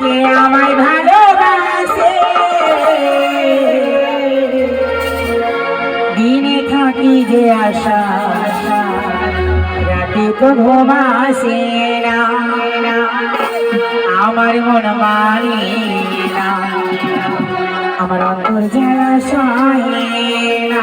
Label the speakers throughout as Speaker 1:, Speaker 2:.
Speaker 1: কে আমায় ভালোবাসে? দিনে থাকি যে আশা, রাতে তো ঘুমাসে না। আমার মন মানে আমার অন্তর জ্বালা সহে না।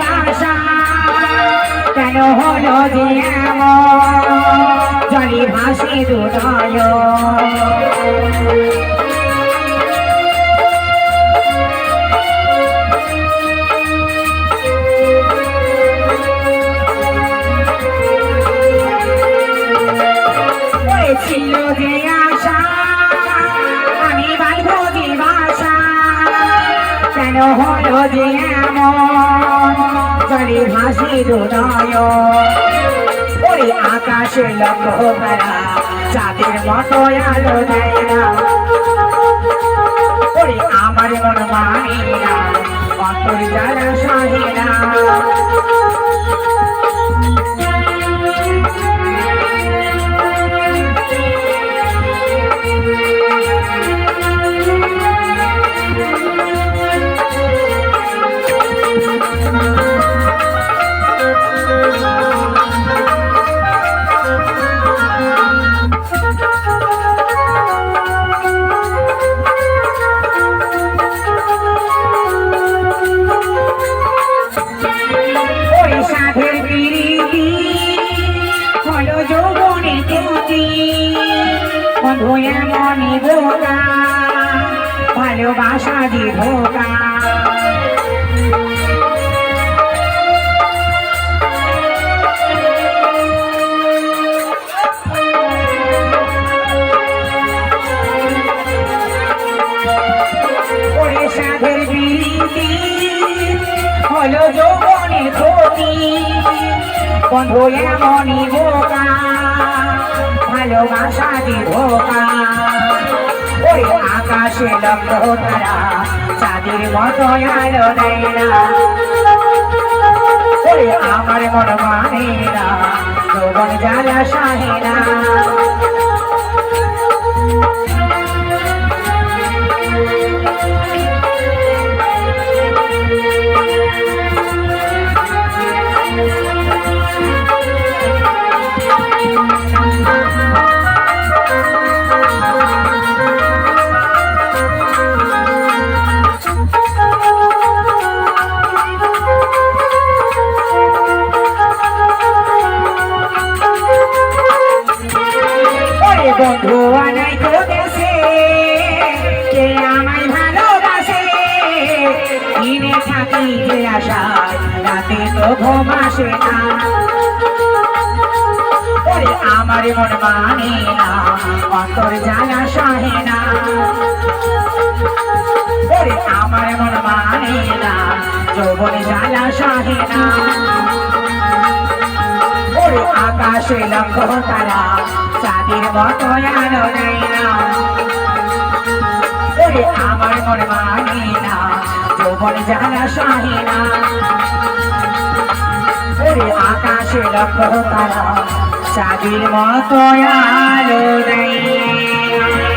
Speaker 1: বাসা কেন হলো যে জলে ভাসে দুদয় হলো যে জলে ভাসি দুদয় ওরে আকাশে লক্ষ্য করা চাঁদের মতো আলো দেয় না। এমনই বোকা ভালোবাসা দি ধোকা ওরে সাধের পিরিতি হলো যৌবনে ক্ষতি বন্ধু এমনই বোকা। ভালোবাসা দি ধোকা ওই আকাশে লক্ষ্য তারা চাঁদের মতো আলো দেয় না ওই আমার মন মানে না জ্বালা সাহে না দেশে কে আমায় ভালোবাসে? দিনে থাকি যে আশা রাতে তো ঘুম আসে না। আমার মন মানে না অন্তর জানা সহে না। আমার মন মানে না, যৌবন জ্বালা সহে না। আকাশে লক্ষ্য তারা চাঁদের মতো আলো দেয় না আমার মন মানে না যৌবন জানা সহে না আকাশে লক্ষ্য তারা চাঁদের মতো আলো দেয় না